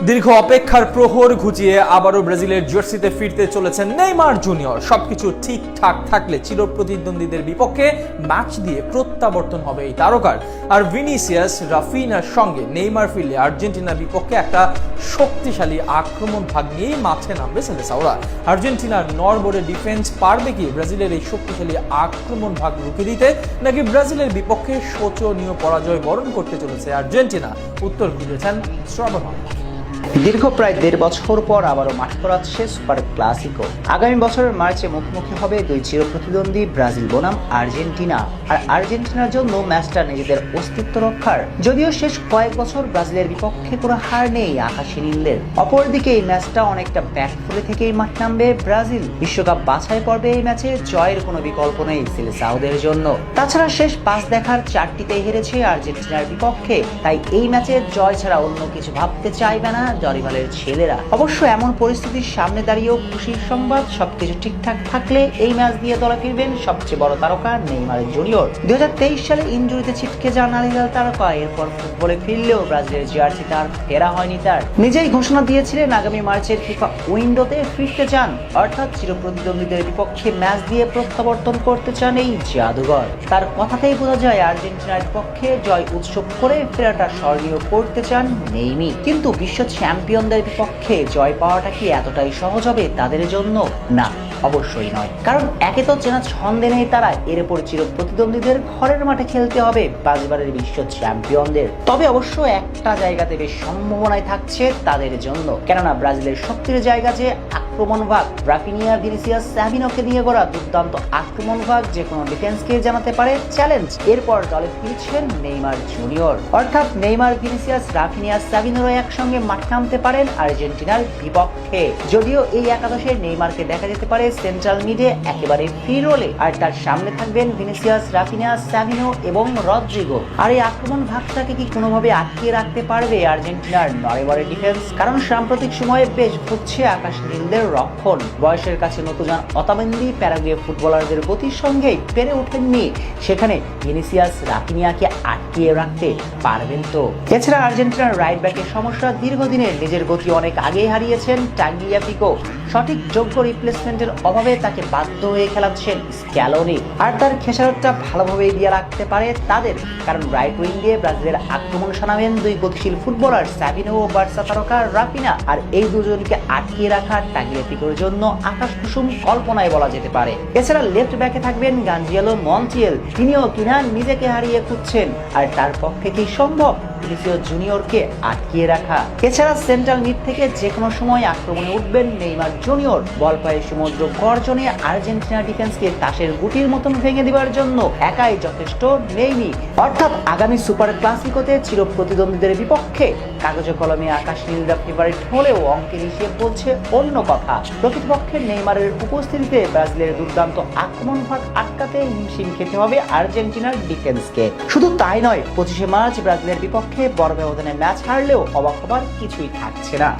দীর্ঘ অপেক্ষার প্রহর ঘুচিয়ে আবারও ব্রাজিলের জার্সিতে ফিরতে চলেছেন নেইমার জুনিয়র। সবকিছু ঠিকঠাক থাকলে চিরপ্রতিদ্বন্দ্বীদের বিপক্ষে ম্যাচ দিয়ে প্রত্যাবর্তন হবে এই তারকার। আর ভিনিসিয়াস রাফিনার সঙ্গে নেইমার ফিরলে আর্জেন্টিনার বিপক্ষে একটা শক্তিশালী আক্রমণ ভাগ নিয়েই মাঠে নামবে সেলেসাওরা আর্জেন্টিনার নরবরে ডিফেন্স পারবে কি ব্রাজিলের এই শক্তিশালী আক্রমণ ভাগ রুখে দিতে, নাকি ব্রাজিলের বিপক্ষে শোচনীয় পরাজয় বরণ করতে চলেছে আর্জেন্টিনা? উত্তর খুঁজেছেন শ্রবণ দীর্ঘ প্রায় দেড় বছর পর আবারও মাঠ করাচ্ছে সুপার ক্লাসিকো। আগামী বছরের মার্চে মুখোমুখি হবে দুই চির প্রতিদ্বন্দ্বী ব্রাজিল বনাম আর্জেন্টিনা। আর আর্জেন্টিনার জন্য ম্যাচটা নিজেদের অস্তিত্ব রক্ষার। যদিও শেষ কয়েক বছর ব্রাজিলের বিপক্ষে কোনো হার নেই আকাশী নীলদের অপরদিকে এই ম্যাচটা অনেকটা ব্যাকফুলে থেকেই মাঠ নামবে ব্রাজিল। বিশ্বকাপ বাছাই পর্বে এই ম্যাচে জয়ের কোনো বিকল্প নেই সিলেসাউদের জন্য। তাছাড়া শেষ পাঁচ দেখার চারটিতেই হেরেছে আর্জেন্টিনার বিপক্ষে। তাই এই ম্যাচে জয় ছাড়া অন্য কিছু ভাবতে চাইবে না জরিমালের ছেলেরা। অবশ্য এমন পরিস্থিতির সামনে দাঁড়িয়েও খুশির সংবাদ, সবকিছু ঠিকঠাক থাকলে এই ম্যাচ দিয়ে দলে ফিরবেন সবচেয়ে বড় তারকা নেইমার জুনিয়র। দু হাজার তেইশ সালে ইঞ্জুরিতে ছিটকে যান আলিদাল তারকা। এরপর ফুটবলে ফিরলেও ব্রাজিলের জার্সি তার ফেরা হয়নি তার। নিজেই ঘোষণা দিয়েছিলেন আগামী মার্চের ফিফা উইন্ডোতে ফিরতে চান। অর্থাৎ চিরপ্রতিদ্বন্দ্বীদের বিপক্ষে ম্যাচ দিয়ে প্রত্যাবর্তন করতে চান এই জাদুঘর। তার কথাতেই বোঝা যায় আর্জেন্টিনার বিপক্ষে জয় উৎসব করে ফেরাটা স্মরণীয় করতে চান নেইমি। কিন্তু বিশ্ব চ্যাম্পিয়নদের বিপক্ষে জয় পাওয়াটা কি এতটাই সহজ হবে তাদের জন্য? না। অবশ্যই নয়। কারণ একে তো চেনা ছন্দে নেই তারা। এর উপর চির প্রতিদ্বন্দ্বীদের ঘরের মাঠে খেলতে হবে পাঁচবারের বিশ্ব চ্যাম্পিয়নদের। তবে অবশ্য একটা জায়গাতে বেশ সম্ভাবনায় থাকছে তাদের জন্য। কেননা ব্রাজিলের শক্তির জায়গা যে আক্রমণ ভাগ। রাফিনিয়া, ভিনিসিয়াস, স্যাভিনোকে নিয়ে গড়া দুর্দান্ত আক্রমণ ভাগ যে কোনো ডিফেন্সকে জানাতে পারে চ্যালেঞ্জ এরপর দলে ফিরছেন নেইমার জুনিয়র অর্থাৎ নেইমার, ভিনিসিয়াস, রাফিনিয়া, স্যাভিনোরা একসঙ্গে মাঠ নামতে পারেন আর্জেন্টিনার বিপক্ষে। যদিও এই একাদশে নেইমারকে দেখা যেতে পারে সেন্ট্রাল মিডে একেবারে ফ্রি রোলে আর তার সামনে থাকবেন ভিনিসিয়াস, রাফিনিয়া, স্যাভিনো এবং রদ্রিগো। আর এই আক্রমণ ভাগটাকে কি কোনোভাবে আটকে রাখতে পারবে আর্জেন্টিনার নরেবরে ডিফেন্স কারণ সাম্প্রতিক সময়ে বেশ ভুগছে আকাশ নীলদের রক্ষণ, বয়সের কাছে নতুন অতামেন্দি, প্যারাগুয়ে ফুটবলারদের গতির সঙ্গেই পেরে ওঠেননি সেখানে ভিনিসিয়াস রাকিনিয়াকে আটকিয়ে রাখতে পারবেন তো। এছাড়া আর্জেন্টিনার রাইট ব্যাকের সমস্যা দীর্ঘদিনের, নিজের গতি অনেক আগেই হারিয়েছেন টাঙ্গিয়া পিকো সঠিক যোগ্য রিপ্লেসমেন্টের অভাবে তাকে বাধ্য হয়ে খেলাচ্ছেন স্ক্যালোনি আর তার খেসারতটা ভালোভাবেই দিয়ে রাখতে পারে তাদের। কারণ রাইট দিয়ে ব্রাজিলের আক্রমণ শানাবেন দুই গতিশীল ফুটবলার স্যাভিনো ও বার্সা তারকা রাফিনা আর এই দুজনকে আটকিয়ে রাখা টাঙ্গিয়া পিকোর জন্য আকাশ কুসুম কল্পনায় বলা যেতে পারে। এছাড়া লেফট ব্যাকে থাকবেন গাঞ্জিয়ালো মন্টিয়েল তিনিও কিনা নিজেকে হারিয়ে খুঁজছেন। আর তার পক্ষে কি সম্ভব? ভিনিসিয়াস জুনিয়রকে আটকিয়ে রাখা। এছাড়া সেন্ট্রাল মিড থেকে যে কোনো সময় আক্রমণে উঠবেন নেইমার জুনিয়র। বল পায়ে সমুদ্র গর্জনে আর্জেন্টিনা ডিফেন্সকে তাসের গুটির মতন ভেঙে দেওয়ার জন্য একাই যথেষ্ট নেইমি। অর্থাৎ আগামী সুপার ক্লাসিকোতে চির প্রতিদ্বন্দ্বীদের বিপক্ষে কাগজে কলমে আকাশ নীলরা ফেভারিট হলেও অঙ্কের হিসেব বলছে অন্য কথা। প্রকৃতপক্ষে নেইমারের উপস্থিতিতে ব্রাজিলের দুর্দান্ত আক্রমণ ভাগ আটকাতে হিমশিম খেতে হবে আর্জেন্টিনার ডিফেন্সকে। শুধু তাই নয়, পঁচিশে মার্চ ব্রাজিলের বিপক্ষে বড় ব্যবধানে ম্যাচ হারলেও অবাক হবার কিছুই থাকছে না।